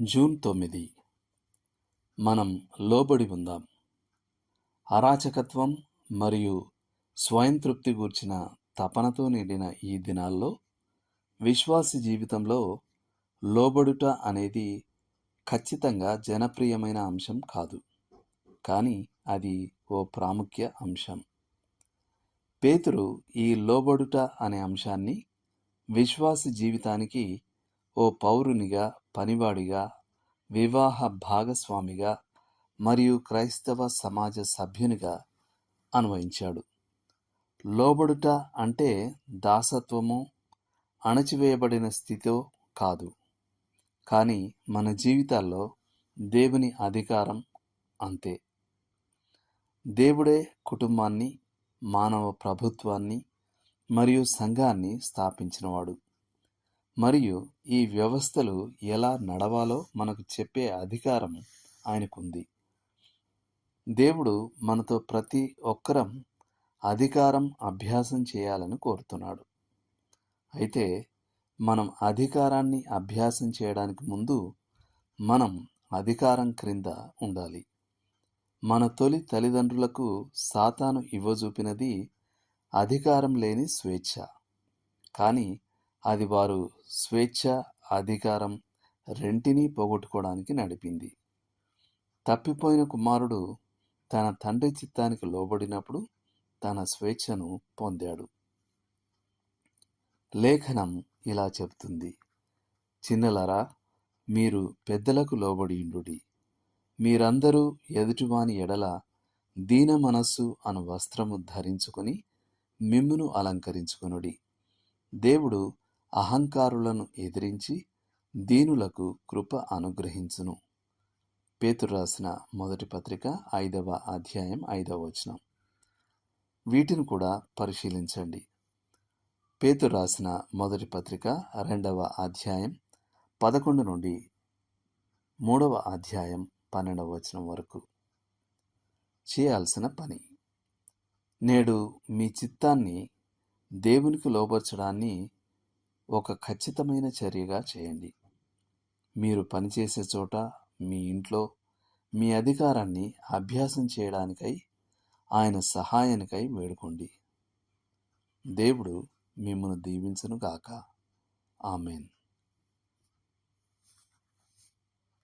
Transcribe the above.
June తొమ్మిది. మనం లోబడి ఉందాం. అరాచకత్వం మరియు స్వయంతృప్తి గూర్చిన తపనతో నిండిన ఈ దినాల్లో విశ్వాసి జీవితంలో లోబడుట అనేది ఖచ్చితంగా జనప్రియమైన అంశం కాదు. కానీ అది ఓ ప్రాముఖ్య అంశం. పేతురు ఈ లోబడుట అనే అంశాన్ని విశ్వాసి జీవితానికి ఓ పౌరునిగా పనివాడిగా వివాహ భాగస్వామిగా మరియు క్రైస్తవ సమాజ సభ్యునిగా అన్వయించాడు. లోబడుట అంటే దాసత్వము అణచివేయబడిన స్థితితో కాదు. కానీ మన జీవితాల్లో దేవుని అధికారం అంతే. దేవుడే కుటుంబాన్ని మానవ ప్రభుత్వాన్ని మరియు సంఘాన్ని స్థాపించినవాడు. మరియు ఈ వ్యవస్థలు ఎలా నడవాలో మనకు చెప్పే అధికారం ఆయనకుంది. దేవుడు మనతో ప్రతి ఒక్కరం అధికారం అభ్యాసం చేయాలని కోరుతున్నాడు. అయితే మనం అధికారాన్ని అభ్యాసం చేయడానికి ముందు మనం అధికారం క్రింద ఉండాలి. మన తొలి తల్లిదండ్రులకు సాతాను ఇవ్వజూపినది అధికారం లేని స్వేచ్ఛ. కానీ అది వారు స్వేచ్ఛ అధికారం రెంటినీ పోగొట్టుకోవడానికి నడిపింది. తప్పిపోయిన కుమారుడు తన తండ్రి చిత్తానికి లోబడినప్పుడు తన స్వేచ్ఛను పొందాడు. లేఖనం ఇలా చెబుతుంది. చిన్నలరా మీరు పెద్దలకు లోబడియుండుడి. మీరందరూ ఎదుటివాని ఎడల దీన మనస్సు అను వస్త్రము ధరించుకొని మిమ్మును అలంకరించుకొనుడి. దేవుడు అహంకారులను ఎదిరించి దీనులకు కృప అనుగ్రహించును. పేతురు రాసిన మొదటి పత్రిక ఐదవ అధ్యాయం ఐదవ వచనం. వీటిని కూడా పరిశీలించండి. పేతురు రాసిన మొదటి పత్రిక రెండవ అధ్యాయం పదకొండు నుండి మూడవ అధ్యాయం పన్నెండవ వచనం వరకు. చేయాల్సిన పని. నేడు మీ చిత్తాన్ని దేవునికి లోపరచడాన్ని ఒక ఖచ్చితమైన చర్యగా చేయండి. మీరు పనిచేసే చోట మీ ఇంట్లో మీ అధికారాన్ని అభ్యాసం చేయడానికై ఆయన సహాయానికై వేడుకోండి. దేవుడు మిమ్మల్ని దీవించనుగాక. ఆమెన్.